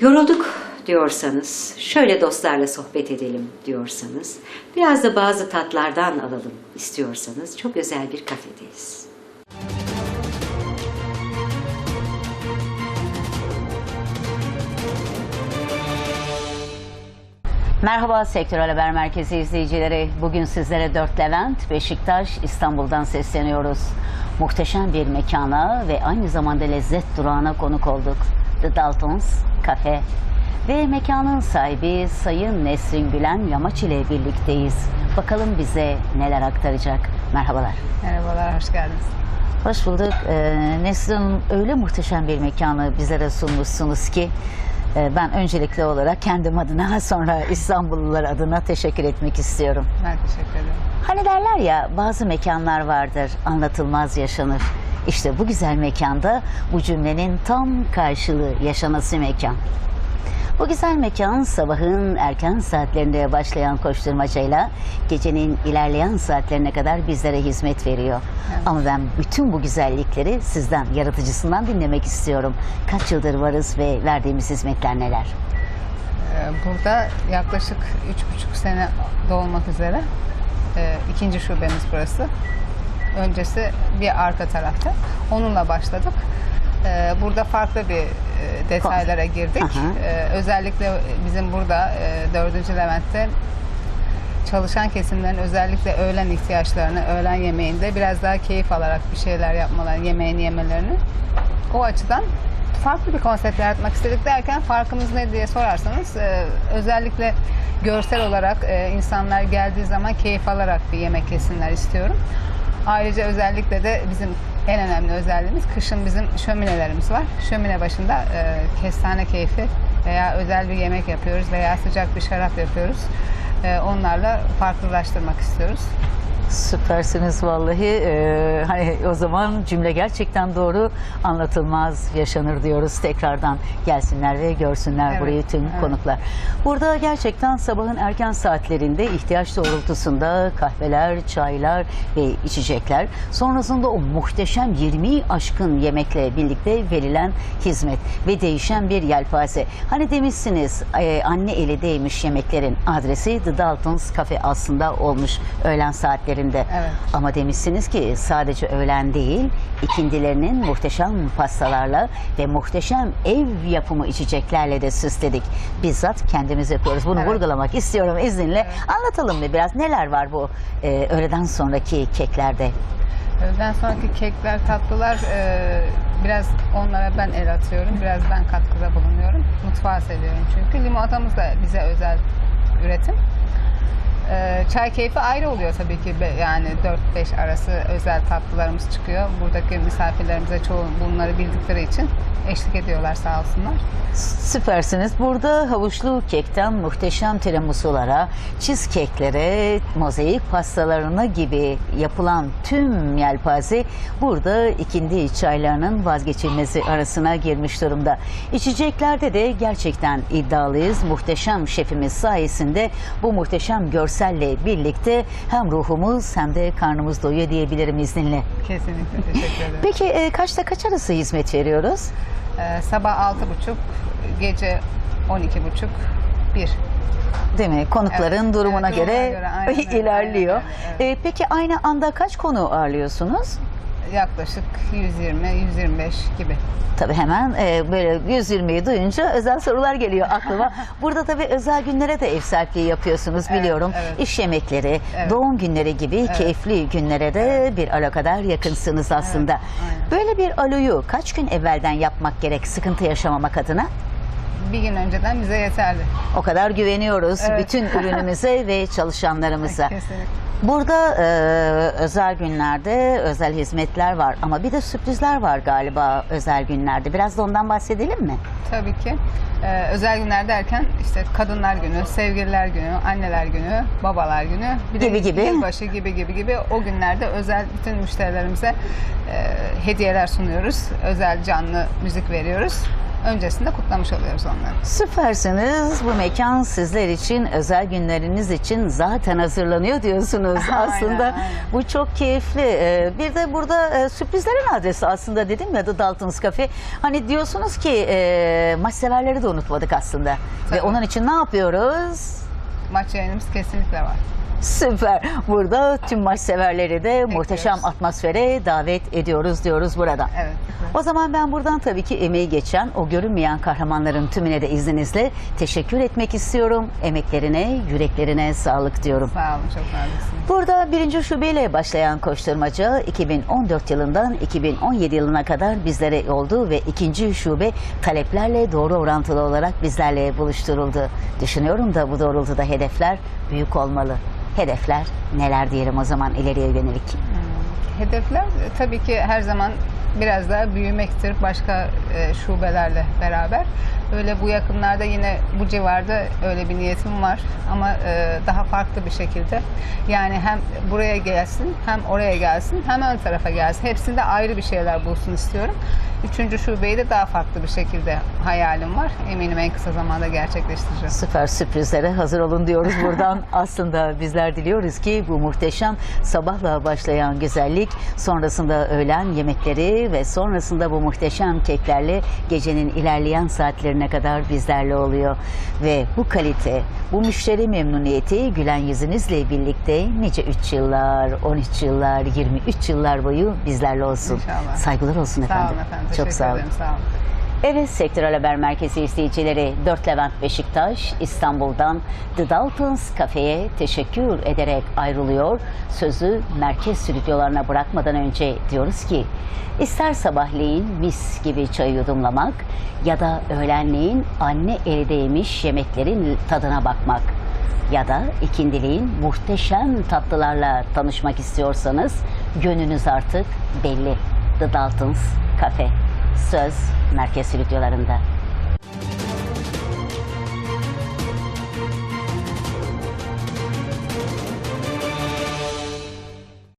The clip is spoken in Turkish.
Yorulduk diyorsanız, şöyle dostlarla sohbet edelim diyorsanız, biraz da bazı tatlardan alalım istiyorsanız çok özel bir kafedeyiz. Merhaba Sektörel Haber Merkezi izleyicileri. Bugün sizlere 4 Levent, Beşiktaş, İstanbul'dan sesleniyoruz. Muhteşem bir mekana ve aynı zamanda lezzet durağına konuk olduk. The Daltons Cafe. Ve mekanın sahibi Sayın Nesrin Gülen Yamaç ile birlikteyiz. Bakalım bize neler aktaracak. Merhabalar. Merhabalar, hoş geldiniz. Hoş bulduk. Ee, Nesrin öyle muhteşem bir mekanı bizlere sunmuşsunuz ki e, ben öncelikli olarak kendim adına sonra İstanbullular adına teşekkür etmek istiyorum. Ben teşekkür ederim. Hani derler ya bazı mekanlar vardır anlatılmaz yaşanır. İşte bu güzel mekanda bu cümlenin tam karşılığı yaşanası mekan. Bu güzel mekan sabahın erken saatlerinde başlayan koşturmacayla gecenin ilerleyen saatlerine kadar bizlere hizmet veriyor. Ama ben bütün bu güzellikleri sizden, yaratıcısından dinlemek istiyorum. Kaç yıldır varız ve verdiğimiz hizmetler neler? Ee, Burada yaklaşık üç buçuk sene dolmak üzere e, ikinci şubemiz burası. Öncesi bir arka tarafta. Onunla başladık. Ee, Burada farklı bir e, detaylara girdik. Aha. Ee, Özellikle bizim burada e, 4. Levent'te çalışan kesimlerin özellikle öğlen ihtiyaçlarını, öğlen yemeğinde biraz daha keyif alarak bir şeyler yapmalarını, yemeğini yemelerini o açıdan farklı bir konsept yaratmak istedik derken farkımız ne diye sorarsanız e, özellikle görsel olarak e, insanlar geldiği zaman keyif alarak bir yemek yesinler istiyorum. Ayrıca özellikle de bizim en önemli özelliğimiz kışın bizim şöminelerimiz var. Şömine başında e, kestane keyfi veya özel bir yemek yapıyoruz veya sıcak bir şarap yapıyoruz. E, onlarla farklılaştırmak istiyoruz. Süpersiniz vallahi. Ee, hani o zaman cümle gerçekten doğru anlatılmaz yaşanır diyoruz tekrardan. Gelsinler ve görsünler Evet, burayı tüm evet. konuklar. Burada gerçekten sabahın erken saatlerinde ihtiyaç doğrultusunda kahveler, çaylar ve içecekler. Sonrasında o muhteşem 20 aşkın yemekle birlikte verilen hizmet ve değişen bir yelpaze. Hani demişsiniz e, anne eli değmiş yemeklerin adresi The Daltons Cafe aslında olmuş öğlen saatlerinde. Evet. Ama demişsiniz ki sadece öğlen değil, ikindilerinin muhteşem pastalarla ve muhteşem ev yapımı içeceklerle de süsledik. Bizzat kendimiz yapıyoruz. Bunu Evet. vurgulamak istiyorum izninle. Anlatalım mı biraz neler var bu e, öğleden sonraki keklerde? Öğleden sonraki kekler, tatlılar e, biraz onlara ben el atıyorum. Biraz ben katkıda bulunuyorum. Mutfağı seviyorum çünkü. Limonatamız da bize özel üretim. E, çay keyfi ayrı oluyor tabii ki. Yani 4-5 arası özel tatlılarımız çıkıyor. Buradaki misafirlerimize çoğu bunları bildikleri için eşlik ediyorlar sağ olsunlar. Süpersiniz. Burada havuçlu kekten muhteşem tiramisulara, cheesecake'lere, mozaik pastalarına gibi yapılan tüm yelpaze burada ikindi çaylarının vazgeçilmezi arasına girmiş durumda. İçeceklerde de gerçekten iddialıyız. Muhteşem şefimiz sayesinde bu muhteşem görselle birlikte hem ruhumuz hem de karnımız doyuyor diyebilirim izninle. Kesinlikle teşekkür ederim. Peki e, kaçta kaç arası hizmet veriyoruz? E, sabah 6.30, gece 12.30, 1. Değil mi? Konukların Evet, durumuna evet, göre, göre, aynen ilerliyor. aynen öyle, Ee, peki aynı anda kaç konu ağırlıyorsunuz? Yaklaşık 120-125 gibi. Tabii hemen e, böyle 120'yi duyunca özel sorular geliyor aklıma. Burada tabii özel günlere de ev sahipliği yapıyorsunuz Evet, biliyorum. evet. İş yemekleri, Evet. doğum günleri gibi keyifli günlere de bir alo kadar yakınsınız aslında. aynen. Böyle bir aloyu kaç gün evvelden yapmak gerek sıkıntı yaşamamak adına? Bir gün önceden bize yeterli. O kadar güveniyoruz Evet. bütün ürünümüze ve çalışanlarımıza. Kesinlikle. Burada e, özel günlerde özel hizmetler var ama bir de sürprizler var galiba özel günlerde. Biraz da ondan bahsedelim mi? Tabii ki. Ee, özel günler derken işte kadınlar günü, sevgililer günü, anneler günü, babalar günü, bir de Gibi gibi. yılbaşı gibi gibi gibi o günlerde özel bütün müşterilerimize e, hediyeler sunuyoruz. Özel canlı müzik veriyoruz. öncesinde kutlamış oluyoruz onları. Süpersiniz. Bu mekan sizler için, özel günleriniz için zaten hazırlanıyor diyorsunuz. Aynen, aslında aynen. bu çok keyifli. Ee, Bir de burada e, sürprizlerin adresi aslında dedim ya The Dalton's Cafe. Hani diyorsunuz ki e, maç severleri de unutmadık aslında. Ve Tabii. onun için ne yapıyoruz? Maç yayınımız kesinlikle var. Süper. Burada tüm maç severleri de muhteşem atmosfere davet ediyoruz diyoruz burada. Evet. O zaman ben buradan tabii ki emeği geçen o görünmeyen kahramanların tümüne de izninizle teşekkür etmek istiyorum. Emeklerine, yüreklerine sağlık diyorum. Sağ olun çok naziksiniz. Burada birinci şubeyle başlayan koşturmaca 2014 yılından 2017 yılına kadar bizlere oldu ve ikinci şube taleplerle doğru orantılı olarak bizlerle buluşturuldu. Düşünüyorum da bu doğrultuda hedefler büyük olmalı. Hedefler neler diyelim o zaman ileriye yönelik. Hedefler e, tabii ki her zaman biraz daha büyümektir başka e, şubelerle beraber. Öyle bu yakınlarda yine bu civarda öyle bir niyetim var ama e, daha farklı bir şekilde. Yani hem buraya gelsin hem oraya gelsin hem ön tarafa gelsin. Hepsinde ayrı bir şeyler bulsun istiyorum. Üçüncü şubeyi de daha farklı bir şekilde hayalim var. Eminim en kısa zamanda gerçekleştireceğiz. Süper sürprizlere hazır olun diyoruz buradan. Aslında bizler diliyoruz ki bu muhteşem sabahla başlayan güzellik sonrasında öğlen yemekleri ve sonrasında bu muhteşem keklerle gecenin ilerleyen saatlerine kadar bizlerle oluyor. Ve bu kalite, bu müşteri memnuniyeti gülen yüzünüzle birlikte nice 3 yıllar, 13 yıllar, 23 yıllar boyu bizlerle olsun. İnşallah. Saygılar olsun efendim. Sağ olun efendim. Çok Teşekkür sağ olun. ederim. Sağ olun. Evet Sektörel Haber Merkezi izleyicileri 4 Levent Beşiktaş İstanbul'dan The Daltons Cafe'ye teşekkür ederek ayrılıyor. Sözü merkez stüdyolarına bırakmadan önce diyoruz ki ister sabahleyin mis gibi çay yudumlamak ya da öğlenleyin anne eli değmiş yemeklerin tadına bakmak ya da ikindiliğin muhteşem tatlılarla tanışmak istiyorsanız gönlünüz artık belli. The Daltons Cafe. Söz merkez stüdyolarında.